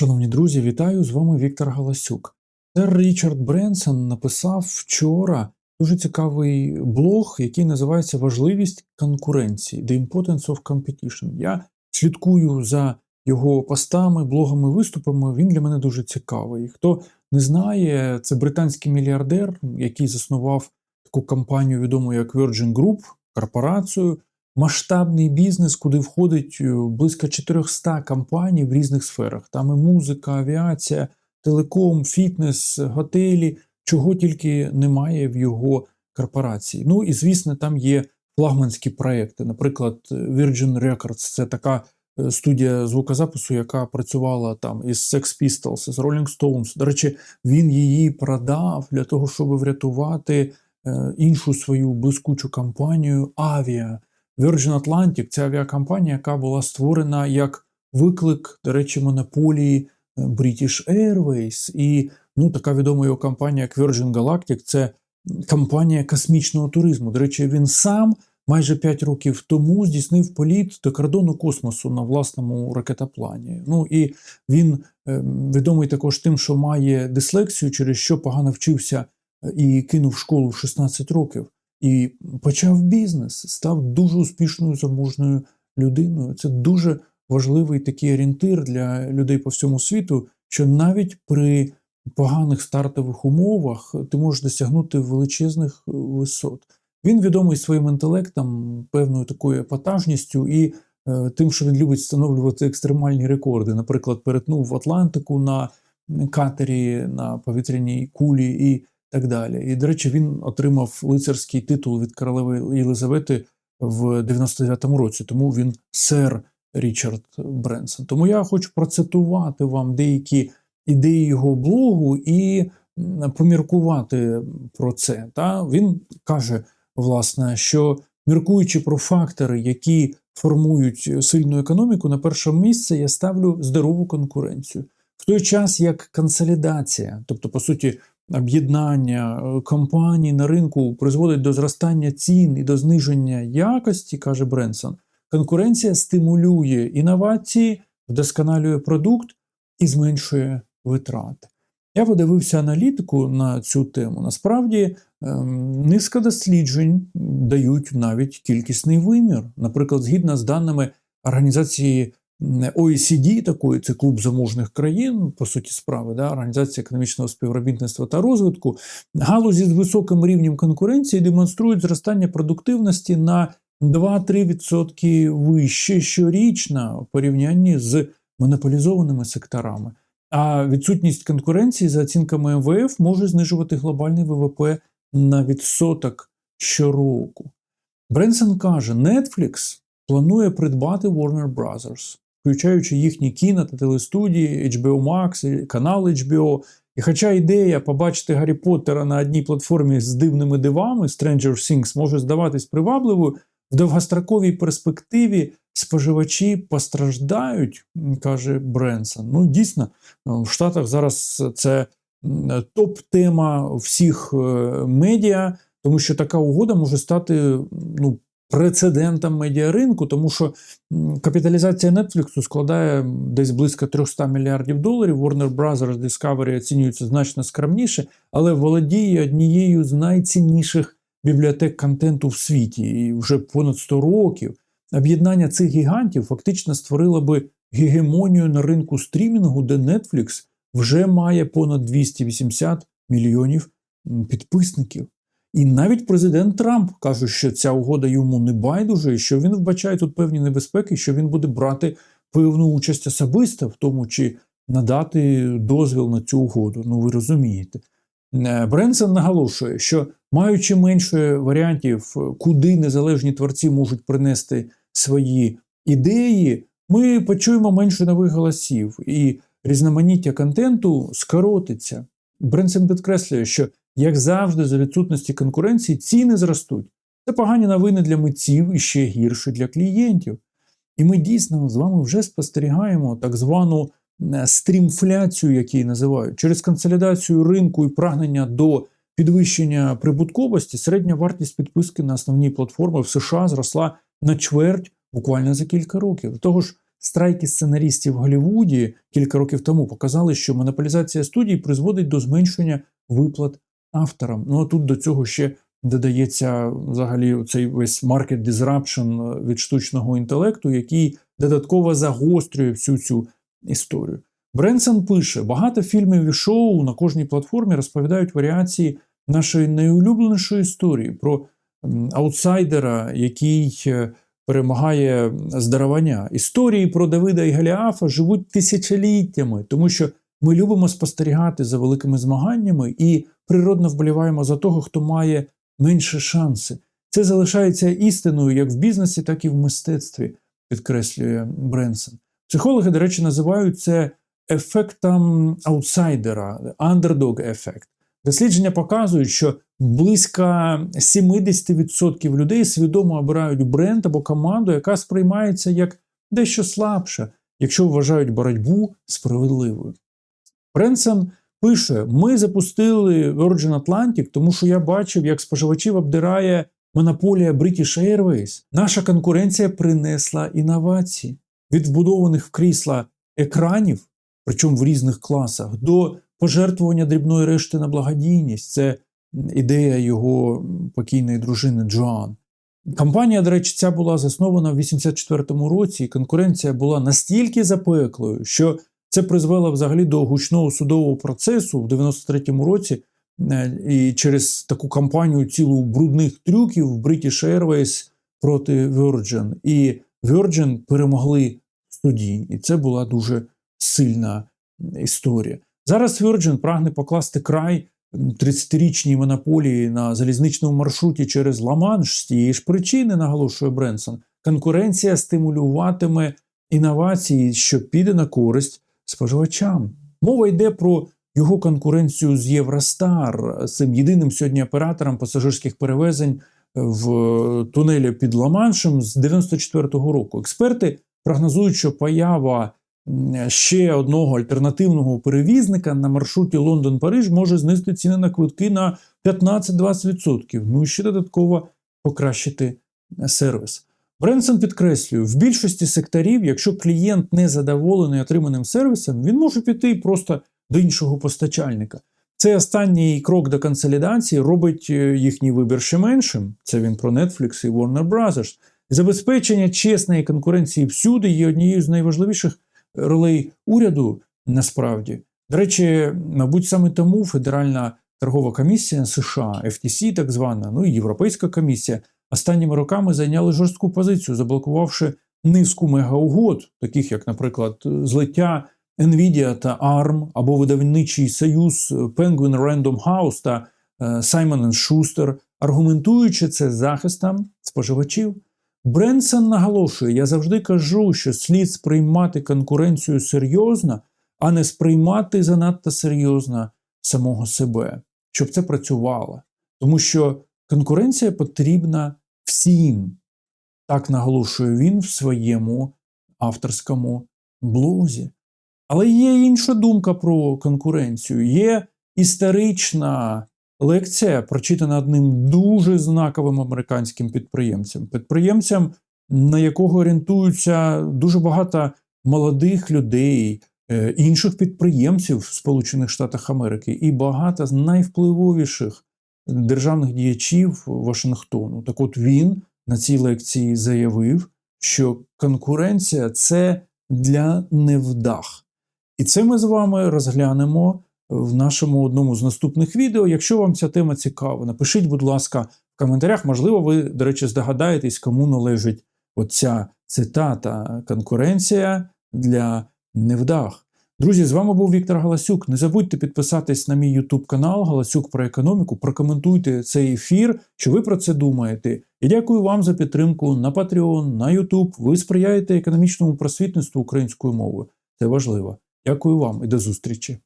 Шановні друзі, вітаю! З вами Віктор Галасюк. Сер Річард Бренсон написав вчора дуже цікавий блог, який називається Важливість конкуренції The Importance of Competition. Я слідкую за його постами, блогами, виступами. Він для мене дуже цікавий. Хто не знає, це британський мільярдер, який заснував таку компанію, відому як Virgin Group, корпорацію. Масштабний бізнес, куди входить е, близько 400 компаній в різних сферах. Там і музика, авіація, телеком, фітнес, готелі, чого тільки немає в його корпорації. Ну і звісно, там є флагманські проекти. Наприклад, Virgin Records це така е, студія звукозапису, яка працювала там із Sex Pistols, з Rolling Stones. До речі, він її продав для того, щоб врятувати е, іншу свою блискучу компанію Авіа. Virgin Atlantic це авіакомпанія, яка була створена як виклик, до речі, монополії е, British Airways. І ну, така відома його компанія, як Virgin Galactic, це компанія космічного туризму. До речі, він сам майже 5 років тому здійснив політ до кордону космосу на власному ракетоплані. Ну і він е, відомий також тим, що має дислексію, через що погано вчився е, і кинув школу в 16 років. І почав бізнес, став дуже успішною заможною людиною. Це дуже важливий такий орієнтир для людей по всьому світу, що навіть при поганих стартових умовах ти можеш досягнути величезних висот. Він відомий своїм інтелектом, певною такою епатажністю і е, тим, що він любить встановлювати екстремальні рекорди. Наприклад, перетнув Атлантику на катері на повітряній кулі і так далі. І, до речі, він отримав лицарський титул від королеви Єлизавети в 99-му році, тому він сер Річард Бренсон. Тому я хочу процитувати вам деякі ідеї його блогу і поміркувати про це. Та Він каже, власне, що міркуючи про фактори, які формують сильну економіку, на перше місце я ставлю здорову конкуренцію. В той час як консолідація, тобто, по суті, об'єднання е, компаній на ринку призводить до зростання цін і до зниження якості, каже Бренсон, конкуренція стимулює інновації, вдосконалює продукт і зменшує витрати. Я подивився аналітику на цю тему. Насправді ем, низка досліджень дають навіть кількісний вимір. Наприклад, згідно з даними організації OECD, такої це клуб заможних країн, по суті справи, да, Організація економічного співробітництва та розвитку, галузі з високим рівнем конкуренції демонструють зростання продуктивності на 2-3% вище щорічно в порівнянні з монополізованими секторами. А відсутність конкуренції, за оцінками МВФ, може знижувати глобальний ВВП на відсоток щороку. Бренсон каже, Netflix планує придбати Warner Brothers включаючи їхні кіно та телестудії, HBO Max, канал HBO. І хоча ідея побачити Гаррі Поттера на одній платформі з дивними дивами Stranger Things може здаватись привабливою, в довгостроковій перспективі споживачі постраждають, каже Бренсон. Ну, дійсно, в Штатах зараз це топ-тема всіх е, медіа, тому що така угода може стати ну, прецедентом медіаринку, тому що капіталізація Netflix складає десь близько 300 мільярдів доларів. Warner Brothers Discovery оцінюється значно скромніше, але володіє однією з найцінніших бібліотек контенту в світі і вже понад 100 років. Об'єднання цих гігантів фактично створило би гегемонію на ринку стрімінгу, де Netflix вже має понад 280 мільйонів підписників. І навіть президент Трамп каже, що ця угода йому не байдуже, і що він вбачає тут певні небезпеки, що він буде брати певну участь особисто в тому, чи надати дозвіл на цю угоду. Ну ви розумієте. Е, Бренсон наголошує, що маючи менше варіантів, куди незалежні творці можуть принести свої ідеї, ми почуємо менше нових голосів, і різноманіття контенту скоротиться. Бренсон підкреслює, що як завжди, за відсутності конкуренції ціни зростуть. Це погані новини для митців і ще гірше для клієнтів. І ми дійсно з вами вже спостерігаємо так звану е, стрімфляцію, як її називають, через консолідацію ринку і прагнення до підвищення прибутковості, середня вартість підписки на основні платформи в США зросла на чверть буквально за кілька років. До того ж, страйки сценаристів в Голлівуді кілька років тому показали, що монополізація студій призводить до зменшення виплат авторам. Ну а тут до цього ще додається взагалі цей весь market disruption від штучного інтелекту, який додатково загострює всю цю історію. Бренсон пише: багато фільмів і шоу на кожній платформі розповідають варіації нашої найулюбленішої історії про аутсайдера, який е, перемагає здарування. Історії про Давида і Голіафа живуть тисячоліттями, тому що ми любимо спостерігати за великими змаганнями і природно вболіваємо за того, хто має менше шанси. Це залишається істиною як в бізнесі, так і в мистецтві, підкреслює Бренсон. Психологи, до речі, називають це ефектом аутсайдера, underdog ефект. Дослідження показують, що близько 70% людей свідомо обирають бренд або команду, яка сприймається як дещо слабша, якщо вважають боротьбу справедливою. Бренсон пише: ми запустили Virgin Atlantic, тому що я бачив, як споживачів обдирає монополія British Airways. Наша конкуренція принесла інновації від вбудованих в крісла екранів, причому в різних класах, до пожертвування дрібної решти на благодійність. Це ідея його покійної дружини Джоан. Компанія, до речі, ця була заснована в 84-му році, і конкуренція була настільки запеклою, що це призвело взагалі до гучного судового процесу в 93-му році. Е, І через таку кампанію цілу брудних трюків British Airways проти Virgin. І Virgin перемогли в суді. І це була дуже сильна історія. Зараз Virgin прагне покласти край 30-річній монополії на залізничному маршруті через Ла-Манш з тієї ж причини, наголошує Бренсон. Конкуренція стимулюватиме інновації, що піде на користь споживачам. Мова йде про його конкуренцію з Євростар, цим єдиним сьогодні оператором пасажирських перевезень в тунелі під Ла-Маншем з 94-го року. Експерти прогнозують, що поява ще одного альтернативного перевізника на маршруті Лондон-Париж може знизити ціни на квитки на 15-20%. Ну і ще додатково покращити сервіс. Бренсон підкреслює, в більшості секторів, якщо клієнт не задоволений отриманим сервісом, він може піти просто до іншого постачальника. Цей останній крок до консолідації робить е, їхній вибір ще меншим. Це він про Netflix і Warner Bros. Забезпечення чесної конкуренції всюди є однією з найважливіших ролей уряду насправді. До речі, мабуть, саме тому Федеральна торгова комісія США, FTC так звана, ну і Європейська комісія останніми роками зайняли жорстку позицію, заблокувавши низку мегаугод, таких як, наприклад, злиття Nvidia та ARM, або видавничий союз Penguin Random House та е, Simon Schuster, аргументуючи це захистом споживачів. Бренсон наголошує: я завжди кажу, що слід сприймати конкуренцію серйозно, а не сприймати занадто серйозно самого себе, щоб це працювало. Тому що конкуренція потрібна всім. Так наголошує він в своєму авторському блозі. Але є інша думка про конкуренцію. Є історична лекція, прочитана одним дуже знаковим американським підприємцем. Підприємцем, на якого орієнтуються дуже багато молодих людей, е, інших підприємців в Сполучених Штатах Америки, і багато з найвпливовіших державних діячів Вашингтону. Так от він на цій лекції заявив, що конкуренція це для невдах. І це ми з вами розглянемо в нашому одному з наступних відео. Якщо вам ця тема цікава, напишіть, будь ласка, в коментарях. Можливо, ви, до речі, здогадаєтесь, кому належить оця цитата конкуренція для невдах. Друзі, з вами був Віктор Галасюк. Не забудьте підписатись на мій YouTube канал Галасюк про економіку. Прокоментуйте цей ефір, що ви про це думаєте. І дякую вам за підтримку на Patreon, на YouTube. Ви сприяєте економічному просвітництву українською мовою. Це важливо. Дякую вам і до зустрічі.